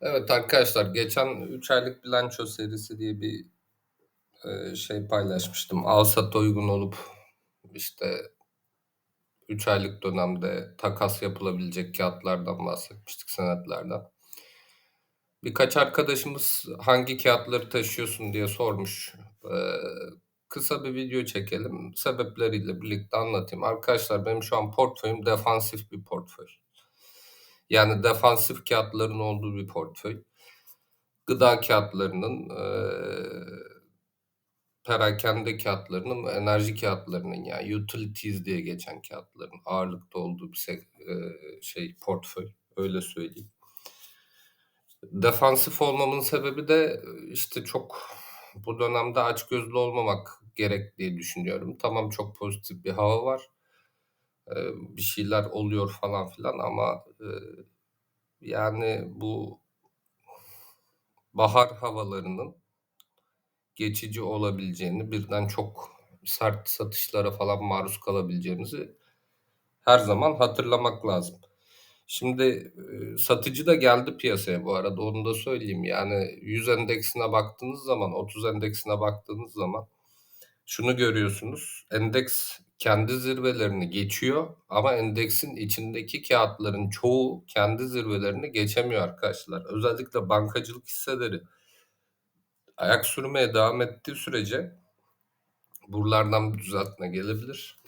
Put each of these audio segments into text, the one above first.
Evet arkadaşlar geçen 3 aylık bilanço serisi diye bir e, şey paylaşmıştım. Al sat uygun olup işte 3 aylık dönemde takas yapılabilecek kağıtlardan bahsetmiştik senetlerden. Birkaç arkadaşımız hangi kağıtları taşıyorsun diye sormuş. Ee, kısa bir video çekelim. Sebepleriyle birlikte anlatayım. Arkadaşlar benim şu an portföyüm defansif bir portföy. Yani defansif kağıtların olduğu bir portföy. Gıda kağıtlarının, eee perakende kağıtlarının enerji kağıtlarının yani utilities diye geçen kağıtların ağırlıkta olduğu bir sek eee, şey portföy, öyle söyleyeyim. Defansif olmamın sebebi de işte çok bu dönemde açgözlü olmamak gerek diye düşünüyorum. Tamam çok pozitif bir hava var. Bir şeyler oluyor falan filan ama yani bu bahar havalarının geçici olabileceğini, birden çok sert satışlara falan maruz kalabileceğimizi her zaman hatırlamak lazım. Şimdi satıcı da geldi piyasaya bu arada onu da söyleyeyim. Yani 100 endeksine baktığınız zaman, 30 endeksine baktığınız zaman şunu görüyorsunuz. Endeks kendi zirvelerini geçiyor ama endeksin içindeki kağıtların çoğu kendi zirvelerini geçemiyor arkadaşlar. Özellikle bankacılık hisseleri ayak sürmeye devam ettiği sürece buralardan bir düzeltme gelebilir.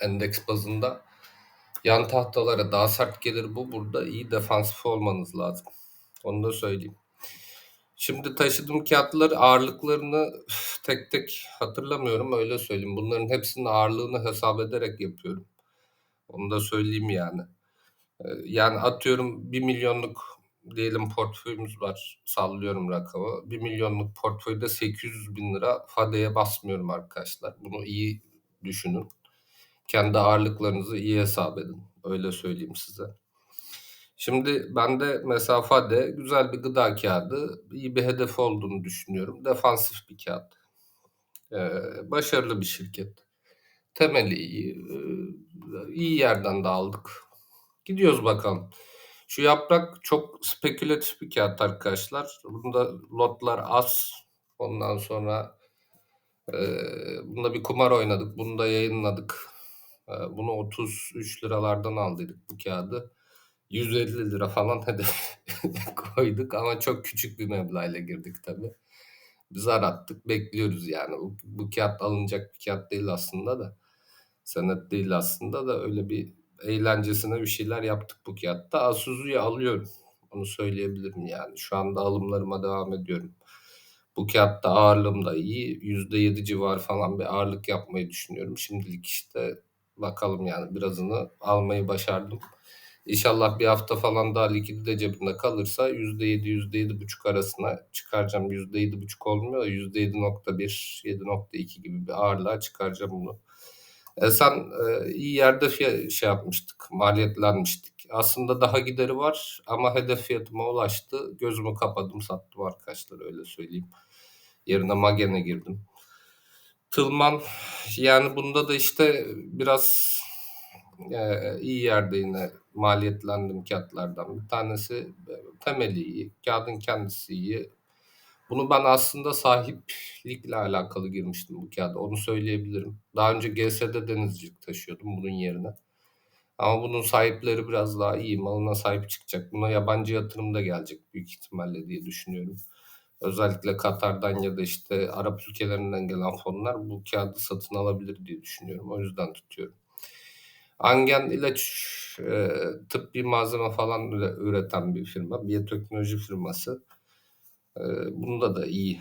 Endeks bazında yan tahtalara daha sert gelir bu. Burada iyi defansif olmanız lazım. Onu da söyleyeyim. Şimdi taşıdığım kağıtları ağırlıklarını tek tek hatırlamıyorum öyle söyleyeyim. Bunların hepsinin ağırlığını hesap ederek yapıyorum. Onu da söyleyeyim yani. Ee, Yani atıyorum 1 milyonluk diyelim portföyümüz var. Sallıyorum rakamı. 1 milyonluk portföyde 800 bin lira fadeye basmıyorum arkadaşlar. Bunu iyi düşünün. Kendi ağırlıklarınızı iyi hesap edin. Öyle söyleyeyim size. Şimdi bende mesela fade güzel bir gıda kağıdı. iyi bir hedef olduğunu düşünüyorum. Defansif bir kağıt. Ee, başarılı bir şirket. Temeli iyi. Ee, iyi yerden de aldık. Gidiyoruz bakalım. Şu yaprak çok spekülatif bir kağıt arkadaşlar. Bunda lotlar az. Ondan sonra e, bunda bir kumar oynadık. Bunu da yayınladık. E, bunu 33 liralardan aldıydık bu kağıdı. 150 lira falan hedef koyduk ama çok küçük bir meblağla girdik tabii. Zar attık bekliyoruz yani. Bu, bu kağıt alınacak bir kağıt değil aslında da. Senet değil aslında da öyle bir eğlencesine bir şeyler yaptık bu kağıtta. Asuzu'yu alıyorum. Onu söyleyebilirim yani. Şu anda alımlarıma devam ediyorum. Bu kağıtta ağırlığım da iyi. %7 civarı falan bir ağırlık yapmayı düşünüyorum. Şimdilik işte bakalım yani birazını almayı başardım. İnşallah bir hafta falan daha likidi de cebimde kalırsa %7 %7,5 arasına çıkaracağım. %7,5 olmuyor da %7,1 7,2 gibi bir ağırlığa çıkaracağım bunu. E, sen e, iyi yerde şey, şey yapmıştık, maliyetlenmiştik. Aslında daha gideri var ama hedef fiyatıma ulaştı. Gözümü kapadım sattım arkadaşlar öyle söyleyeyim. Yerine Magen'e girdim. Tılman yani bunda da işte biraz e, iyi yerde yine maliyetlendim kağıtlardan. Bir tanesi e, temeli iyi, kağıdın kendisi iyi. Bunu ben aslında sahiplikle alakalı girmiştim bu kağıda. Onu söyleyebilirim. Daha önce GS'de denizcilik taşıyordum bunun yerine. Ama bunun sahipleri biraz daha iyi. Malına sahip çıkacak. Buna yabancı yatırım da gelecek büyük ihtimalle diye düşünüyorum. Özellikle Katar'dan ya da işte Arap ülkelerinden gelen fonlar bu kağıdı satın alabilir diye düşünüyorum. O yüzden tutuyorum. Angen ilaç e, tıbbi malzeme falan üre- üreten bir firma. Biyoteknoloji firması. E, bunda da iyi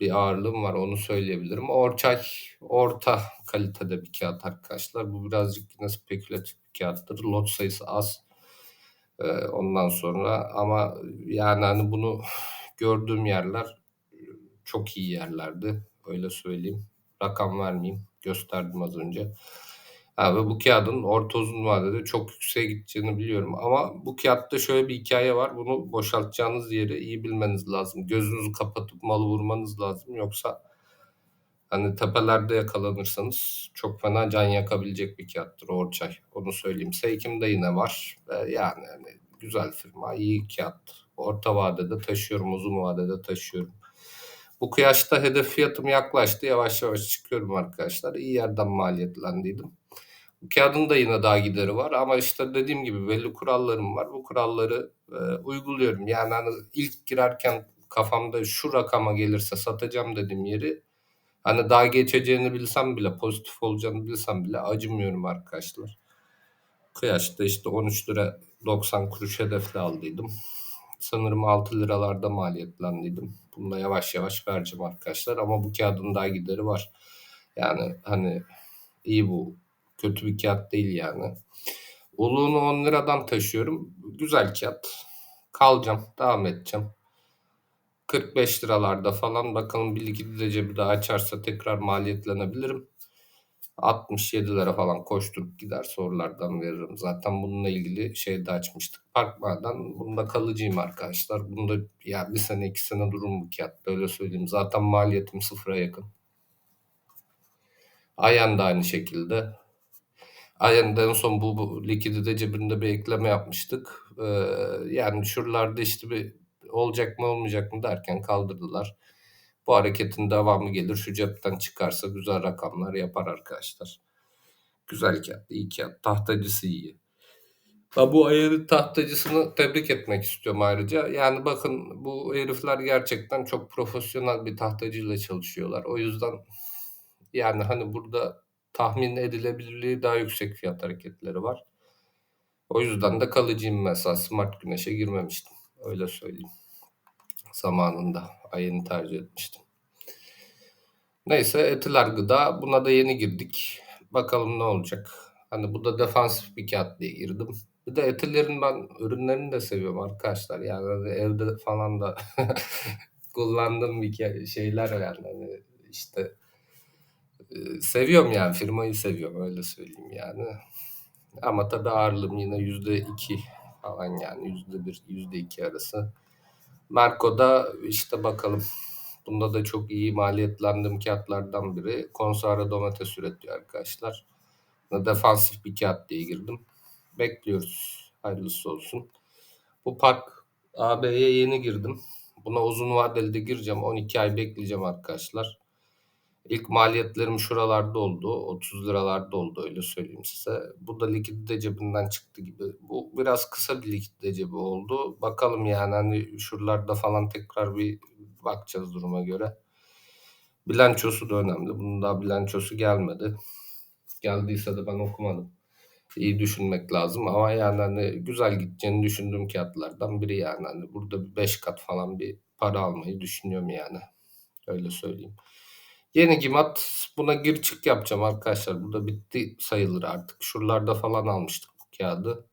bir ağırlığım var onu söyleyebilirim. Orçay orta kalitede bir kağıt arkadaşlar. Bu birazcık yine spekülatif bir kağıttır. Lot sayısı az. E, ondan sonra ama yani hani bunu gördüğüm yerler çok iyi yerlerdi. Öyle söyleyeyim. Rakam vermeyeyim. Gösterdim az önce. Ha, ve bu kağıdın orta uzun vadede çok yükseğe gideceğini biliyorum. Ama bu kağıtta şöyle bir hikaye var. Bunu boşaltacağınız yeri iyi bilmeniz lazım. Gözünüzü kapatıp malı vurmanız lazım. Yoksa hani tepelerde yakalanırsanız çok fena can yakabilecek bir kağıttır Orçay. Onu söyleyeyim. Seykim'de yine var. Yani hani güzel firma, iyi kağıt. orta vadede taşıyorum, uzun vadede taşıyorum. Bu kıyaçta hedef fiyatım yaklaştı. Yavaş yavaş çıkıyorum arkadaşlar. İyi yerden maliyetlendiydim. Kağıdın da yine daha gideri var ama işte dediğim gibi belli kurallarım var. Bu kuralları e, uyguluyorum. Yani hani ilk girerken kafamda şu rakama gelirse satacağım dediğim yeri hani daha geçeceğini bilsem bile pozitif olacağını bilsem bile acımıyorum arkadaşlar. Kıyaçta işte 13 lira 90 kuruş hedefle aldıydım. Sanırım 6 liralarda maliyetlendiydim. Bunu da yavaş yavaş vereceğim arkadaşlar. Ama bu kağıdın daha gideri var. Yani hani iyi bu. Kötü bir kağıt değil yani. Uluğunu 10 liradan taşıyorum. Güzel kağıt. Kalacağım. Devam edeceğim. 45 liralarda falan bakalım bir likidite cebi daha açarsa tekrar maliyetlenebilirim. 67 lira falan koşturup gider sorulardan veririm. Zaten bununla ilgili şey de açmıştık. Parkmadan bunda kalıcıyım arkadaşlar. Bunda ya bir sene iki sene durum bu kağıtta öyle söyleyeyim. Zaten maliyetim sıfıra yakın. Ayan da aynı şekilde. Ayan'da en son bu, bu likidite cebinde bir ekleme yapmıştık. Ee, yani şuralarda işte bir olacak mı olmayacak mı derken kaldırdılar. Bu hareketin devamı gelir. Şu cepten çıkarsa güzel rakamlar yapar arkadaşlar. Güzel kağıt, iyi kağıt. Tahtacısı iyi. Ha, bu ayarı tahtacısını tebrik etmek istiyorum ayrıca. Yani bakın bu herifler gerçekten çok profesyonel bir tahtacıyla çalışıyorlar. O yüzden yani hani burada tahmin edilebilirliği daha yüksek fiyat hareketleri var. O yüzden de kalıcıyım mesela Smart Güneş'e girmemiştim. Öyle söyleyeyim. Zamanında ayını tercih etmiştim. Neyse etiler gıda. Buna da yeni girdik. Bakalım ne olacak. Hani bu da defansif bir kağıt diye girdim. Bir de etilerin ben ürünlerini de seviyorum arkadaşlar. Yani hani evde falan da kullandığım bir şeyler yani. Hani işte seviyorum yani firmayı seviyorum öyle söyleyeyim yani. Ama tabii ağırlığım yine yüzde iki falan yani yüzde bir, yüzde iki arası. Merco'da işte bakalım. Bunda da çok iyi maliyetlendiğim kağıtlardan biri. Konserve domates üretiyor arkadaşlar. Defansif bir kağıt diye girdim. Bekliyoruz. Hayırlısı olsun. Bu park AB'ye yeni girdim. Buna uzun vadeli de gireceğim. 12 ay bekleyeceğim arkadaşlar. İlk maliyetlerim şuralarda oldu. 30 liralarda oldu öyle söyleyeyim size. Bu da likidite cebinden çıktı gibi. Bu biraz kısa bir likidite cebi oldu. Bakalım yani hani şuralarda falan tekrar bir bakacağız duruma göre. Bilançosu da önemli. Bunun daha bilançosu gelmedi. Geldiyse de ben okumadım. İyi düşünmek lazım ama yani hani güzel gideceğini düşündüğüm kağıtlardan biri yani. Hani burada bir 5 kat falan bir para almayı düşünüyorum yani. Öyle söyleyeyim. Yeni gimat buna gir çık yapacağım arkadaşlar. Burada bitti sayılır artık. Şuralarda falan almıştık bu kağıdı.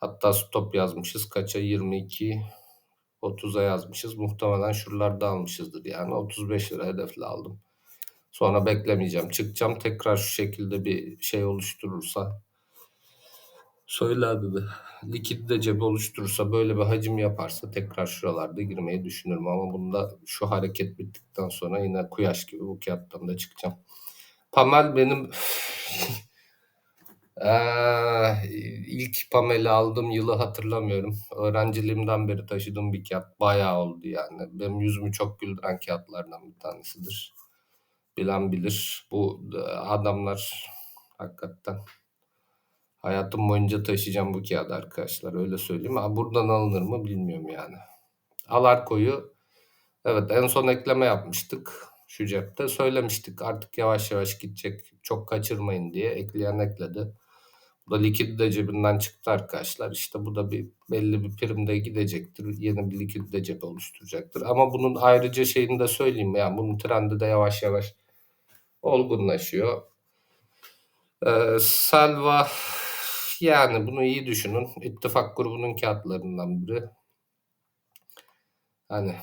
Hatta stop yazmışız. Kaça 22 30'a yazmışız. Muhtemelen şuralarda almışızdır. Yani 35 lira hedefle aldım. Sonra beklemeyeceğim. Çıkacağım tekrar şu şekilde bir şey oluşturursa Söyle abi be. Likit de cebi oluşturursa böyle bir hacim yaparsa tekrar şuralarda girmeyi düşünürüm ama bunda şu hareket bittikten sonra yine kuyaş gibi bu kağıttan da çıkacağım. Pamel benim ee, ilk Pamel'i aldığım yılı hatırlamıyorum. Öğrenciliğimden beri taşıdığım bir kağıt. Bayağı oldu yani. Benim yüzümü çok güldüren kağıtlardan bir tanesidir. Bilen bilir. Bu adamlar hakikaten Hayatım boyunca taşıyacağım bu kağıdı arkadaşlar öyle söyleyeyim. Ha, buradan alınır mı bilmiyorum yani. Alarko'yu evet en son ekleme yapmıştık şu cepte. Söylemiştik artık yavaş yavaş gidecek çok kaçırmayın diye ekleyen ekledi. Bu da likidite cebinden çıktı arkadaşlar. İşte bu da bir belli bir primde gidecektir. Yeni bir likidite cebi oluşturacaktır. Ama bunun ayrıca şeyini de söyleyeyim. Yani bunun trendi de yavaş yavaş olgunlaşıyor. Ee, Selva yani bunu iyi düşünün. İttifak grubunun kağıtlarından biri. Hani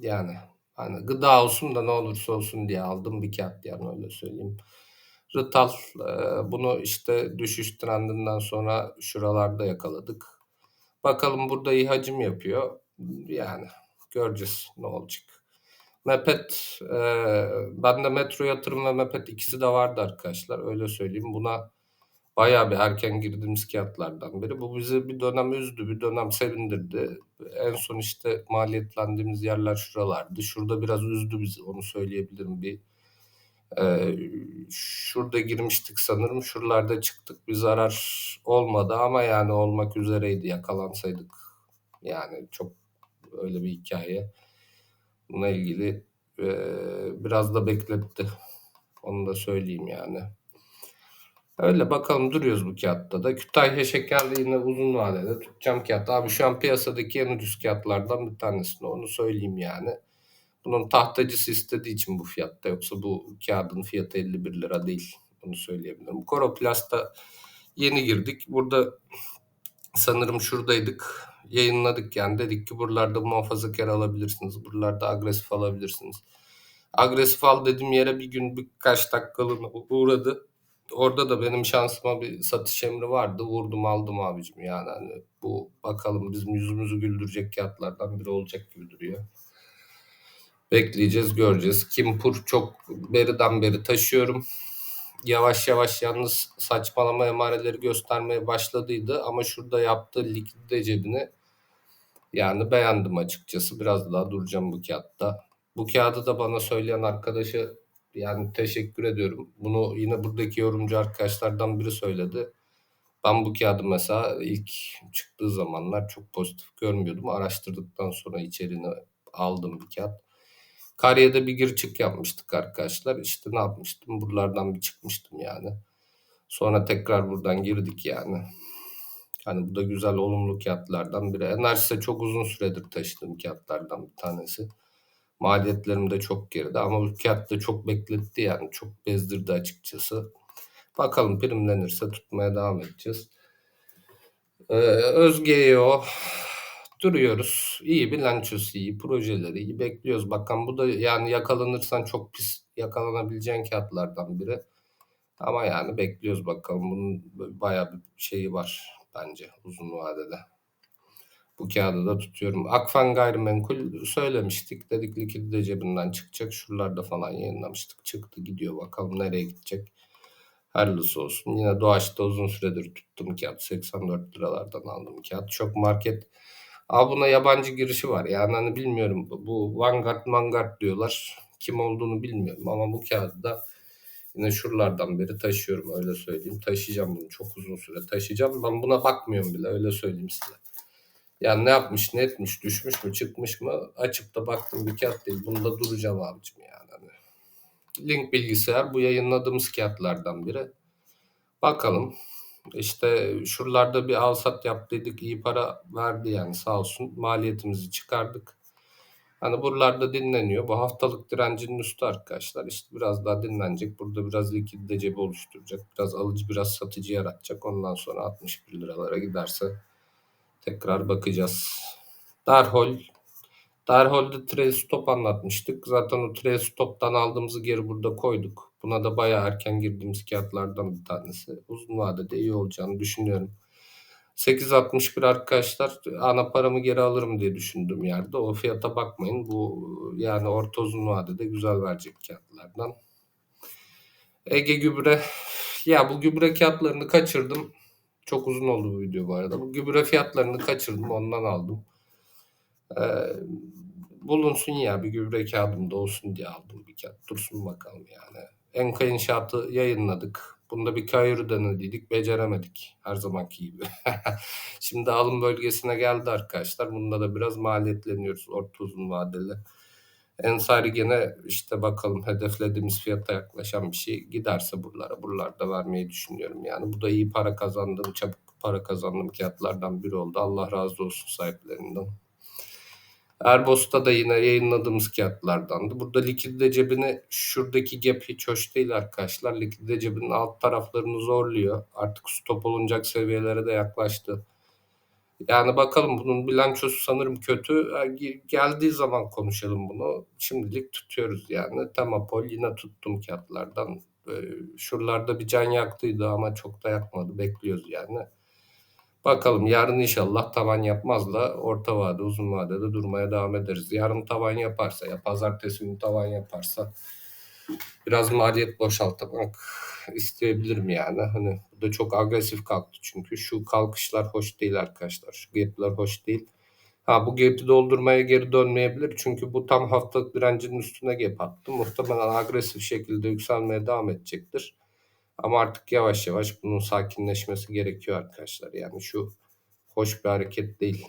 yani hani gıda olsun da ne olursa olsun diye aldım bir kağıt yani öyle söyleyeyim. Rıtal e, bunu işte düşüş trendinden sonra şuralarda yakaladık. Bakalım burada iyi hacim yapıyor. Yani göreceğiz ne olacak. Mepet, e, bende metro yatırım ve Mepet ikisi de vardı arkadaşlar öyle söyleyeyim. Buna Bayağı bir erken girdiğimiz kağıtlardan biri. Bu bizi bir dönem üzdü, bir dönem sevindirdi. En son işte maliyetlendiğimiz yerler şuralardı. Şurada biraz üzdü bizi, onu söyleyebilirim. Bir e, şurada girmiştik sanırım. Şuralarda çıktık. Bir zarar olmadı ama yani olmak üzereydi yakalansaydık. Yani çok öyle bir hikaye. Buna ilgili e, biraz da bekletti. Onu da söyleyeyim yani. Öyle bakalım duruyoruz bu kağıtta da. Kütahya şekerli yine uzun vadede tutacağım kağıt. Abi şu an piyasadaki en ucuz kağıtlardan bir tanesini onu söyleyeyim yani. Bunun tahtacısı istediği için bu fiyatta yoksa bu kağıdın fiyatı 51 lira değil. Onu söyleyebilirim. Koroplast'a yeni girdik. Burada sanırım şuradaydık. Yayınladık yani. Dedik ki buralarda muhafazakar alabilirsiniz. Buralarda agresif alabilirsiniz. Agresif al dediğim yere bir gün birkaç dakikalığına uğradı. Orada da benim şansıma bir satış emri vardı. Vurdum aldım abicim yani. Hani bu bakalım bizim yüzümüzü güldürecek kağıtlardan biri olacak gibi duruyor. Bekleyeceğiz göreceğiz. Kimpur çok beriden beri taşıyorum. Yavaş yavaş yalnız saçmalama emareleri göstermeye başladıydı. Ama şurada yaptığı likidite cebini yani beğendim açıkçası. Biraz daha duracağım bu kağıtta. Bu kağıdı da bana söyleyen arkadaşa yani teşekkür ediyorum. Bunu yine buradaki yorumcu arkadaşlardan biri söyledi. Ben bu kağıdı mesela ilk çıktığı zamanlar çok pozitif görmüyordum. Araştırdıktan sonra içeriğini aldım bir kağıt. Kariye'de bir gir çık yapmıştık arkadaşlar. İşte ne yapmıştım? Buralardan bir çıkmıştım yani. Sonra tekrar buradan girdik yani. Hani bu da güzel olumlu kağıtlardan biri. Enerjise çok uzun süredir taşıdığım kağıtlardan bir tanesi. Maliyetlerim de çok geride ama kağıt da çok bekletti yani. Çok bezdirdi açıkçası. Bakalım primlenirse tutmaya devam edeceğiz. Ee, Özge'yo duruyoruz. İyi bilançosu iyi, projeleri iyi. Bekliyoruz. Bakalım bu da yani yakalanırsan çok pis yakalanabileceğin kağıtlardan biri. Ama yani bekliyoruz bakalım. Bunun bayağı bir şeyi var bence uzun vadede. Bu kağıdı da tutuyorum. Akfen gayrimenkul söylemiştik. Dedik likidite cebinden çıkacak. Şuralarda falan yayınlamıştık. Çıktı gidiyor bakalım nereye gidecek. Hayırlısı olsun. Yine Doğaç'ta uzun süredir tuttum kağıt. 84 liralardan aldım kağıt. Çok market. Aa buna yabancı girişi var. Yani hani bilmiyorum. Bu Vanguard Vanguard diyorlar. Kim olduğunu bilmiyorum ama bu kağıdı da yine şuralardan beri taşıyorum öyle söyleyeyim. Taşıyacağım bunu çok uzun süre taşıyacağım. Ben buna bakmıyorum bile öyle söyleyeyim size. Yani ne yapmış, ne etmiş, düşmüş mü, çıkmış mı? Açıp da baktım bir kağıt değil. Bunda duracağım abicim yani. Hani link bilgisayar bu yayınladığımız kağıtlardan biri. Bakalım. İşte şuralarda bir alsat yaptıydık. iyi para verdi yani sağ olsun. Maliyetimizi çıkardık. Hani buralarda dinleniyor. Bu haftalık direncinin üstü arkadaşlar. İşte biraz daha dinlenecek. Burada biraz likidite cebi oluşturacak. Biraz alıcı biraz satıcı yaratacak. Ondan sonra 61 liralara giderse tekrar bakacağız. Darhol Darhol'de trail stop anlatmıştık. Zaten o trail stop'tan aldığımızı geri burada koyduk. Buna da bayağı erken girdiğimiz kağıtlardan bir tanesi. Uzun vadede iyi olacağını düşünüyorum. 8.61 arkadaşlar ana paramı geri alırım diye düşündüğüm yerde. O fiyata bakmayın. Bu yani orta uzun vadede güzel verecek kağıtlardan. Ege gübre. Ya bu gübre kağıtlarını kaçırdım. Çok uzun oldu bu video bu arada. Bu gübre fiyatlarını kaçırdım ondan aldım. Ee, bulunsun ya bir gübre kağıdım da olsun diye aldım bir kağıt. Dursun bakalım yani. Enka inşaatı yayınladık. Bunda bir kayırı denediydik. Beceremedik. Her zamanki gibi. Şimdi alım bölgesine geldi arkadaşlar. Bunda da biraz maliyetleniyoruz orta uzun vadeli. Ensari gene işte bakalım hedeflediğimiz fiyata yaklaşan bir şey giderse buralara buralarda vermeyi düşünüyorum. Yani bu da iyi para kazandığım, çabuk para kazandığım kağıtlardan biri oldu. Allah razı olsun sahiplerinden. Erbos'ta da yine yayınladığımız kağıtlardandı. Burada likidite cebini şuradaki gap hiç hoş değil arkadaşlar. Likidite cebinin alt taraflarını zorluyor. Artık stop olunacak seviyelere de yaklaştı. Yani bakalım bunun bilançosu sanırım kötü. Geldiği zaman konuşalım bunu. Şimdilik tutuyoruz yani. Temapol yine tuttum kağıtlardan. Şuralarda bir can yaktıydı ama çok da yakmadı. Bekliyoruz yani. Bakalım yarın inşallah tavan yapmaz da orta vade uzun vadede durmaya devam ederiz. Yarın tavan yaparsa ya pazartesi günü tavan yaparsa biraz maliyet boşaltmak isteyebilirim yani. Hani bu da çok agresif kalktı çünkü şu kalkışlar hoş değil arkadaşlar. Şu gap'ler hoş değil. Ha bu gap'i doldurmaya geri dönmeyebilir. Çünkü bu tam haftalık direncinin üstüne gap attı. Muhtemelen agresif şekilde yükselmeye devam edecektir. Ama artık yavaş yavaş bunun sakinleşmesi gerekiyor arkadaşlar. Yani şu hoş bir hareket değil.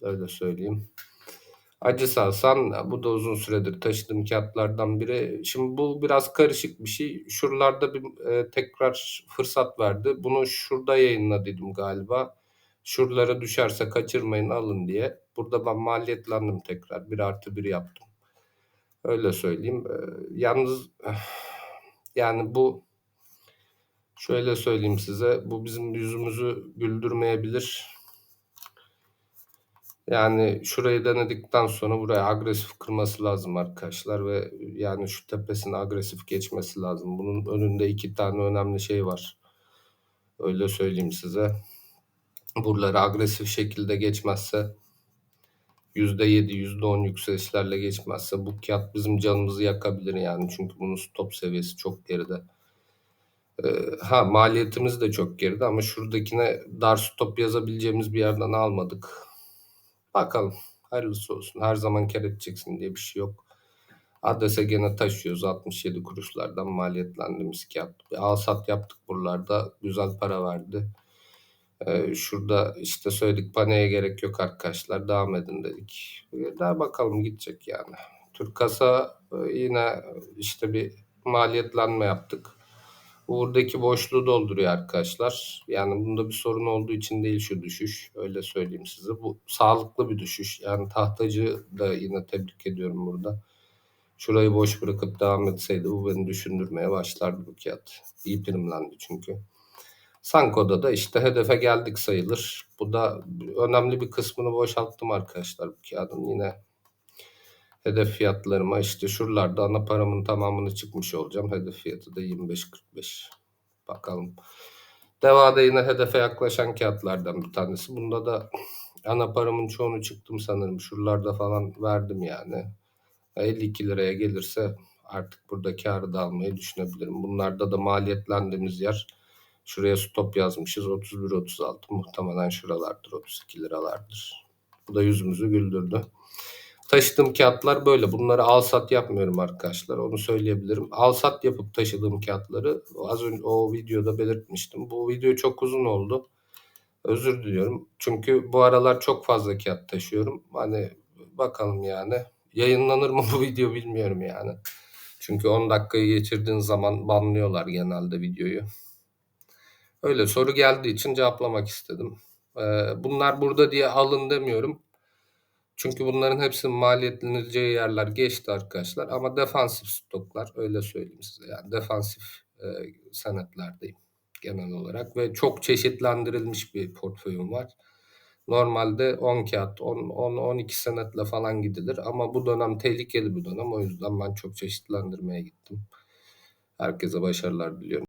Öyle söyleyeyim. Acısalsan bu da uzun süredir taşıdığım kağıtlardan biri. Şimdi bu biraz karışık bir şey. Şuralarda bir e, tekrar fırsat verdi. Bunu şurada yayınladıydım galiba. Şuralara düşerse kaçırmayın alın diye. Burada ben maliyetlendim tekrar. 1 artı 1 yaptım. Öyle söyleyeyim. E, yalnız yani bu şöyle söyleyeyim size. Bu bizim yüzümüzü güldürmeyebilir. Yani şurayı denedikten sonra buraya agresif kırması lazım arkadaşlar ve yani şu tepesine agresif geçmesi lazım. Bunun önünde iki tane önemli şey var. Öyle söyleyeyim size. Buraları agresif şekilde geçmezse %7, %10 yükselişlerle geçmezse bu kağıt bizim canımızı yakabilir yani. Çünkü bunun stop seviyesi çok geride. Ee, ha maliyetimiz de çok geride ama şuradakine dar stop yazabileceğimiz bir yerden almadık. Bakalım. Hayırlısı olsun. Her zaman kar edeceksin diye bir şey yok. Adrese gene taşıyoruz. 67 kuruşlardan maliyetlendiğimiz kağıt. Bir al sat yaptık buralarda. Güzel para verdi. Ee, şurada işte söyledik paneye gerek yok arkadaşlar. Devam edin dedik. Ee, daha bakalım gidecek yani. Türk kasa e, yine işte bir maliyetlenme yaptık. Buradaki boşluğu dolduruyor arkadaşlar. Yani bunda bir sorun olduğu için değil şu düşüş. Öyle söyleyeyim size. Bu sağlıklı bir düşüş. Yani tahtacı da yine tebrik ediyorum burada. Şurayı boş bırakıp devam etseydi bu beni düşündürmeye başlardı bu kağıt. İyi primlendi çünkü. Sanko'da da işte hedefe geldik sayılır. Bu da önemli bir kısmını boşalttım arkadaşlar bu kağıdın. Yine hedef fiyatlarıma işte şuralarda ana paramın tamamını çıkmış olacağım. Hedef fiyatı da 25.45. Bakalım. Devada yine hedefe yaklaşan kağıtlardan bir tanesi. Bunda da ana paramın çoğunu çıktım sanırım. Şuralarda falan verdim yani. 52 liraya gelirse artık burada karı da almayı düşünebilirim. Bunlarda da maliyetlendiğimiz yer şuraya stop yazmışız 31-36 muhtemelen şuralardır 32 liralardır. Bu da yüzümüzü güldürdü. Taşıdığım kağıtlar böyle. Bunları al sat yapmıyorum arkadaşlar. Onu söyleyebilirim. Al sat yapıp taşıdığım kağıtları az önce o videoda belirtmiştim. Bu video çok uzun oldu. Özür diliyorum. Çünkü bu aralar çok fazla kağıt taşıyorum. Hani bakalım yani. Yayınlanır mı bu video bilmiyorum yani. Çünkü 10 dakikayı geçirdiğin zaman banlıyorlar genelde videoyu. Öyle soru geldiği için cevaplamak istedim. Ee, bunlar burada diye alın demiyorum. Çünkü bunların hepsinin maliyetleneceği yerler geçti arkadaşlar. Ama defansif stoklar öyle söyleyeyim size. Yani defansif e, senetlerdeyim genel olarak. Ve çok çeşitlendirilmiş bir portföyüm var. Normalde 10 kağıt, 10-12 senetle falan gidilir. Ama bu dönem tehlikeli bir dönem. O yüzden ben çok çeşitlendirmeye gittim. Herkese başarılar diliyorum.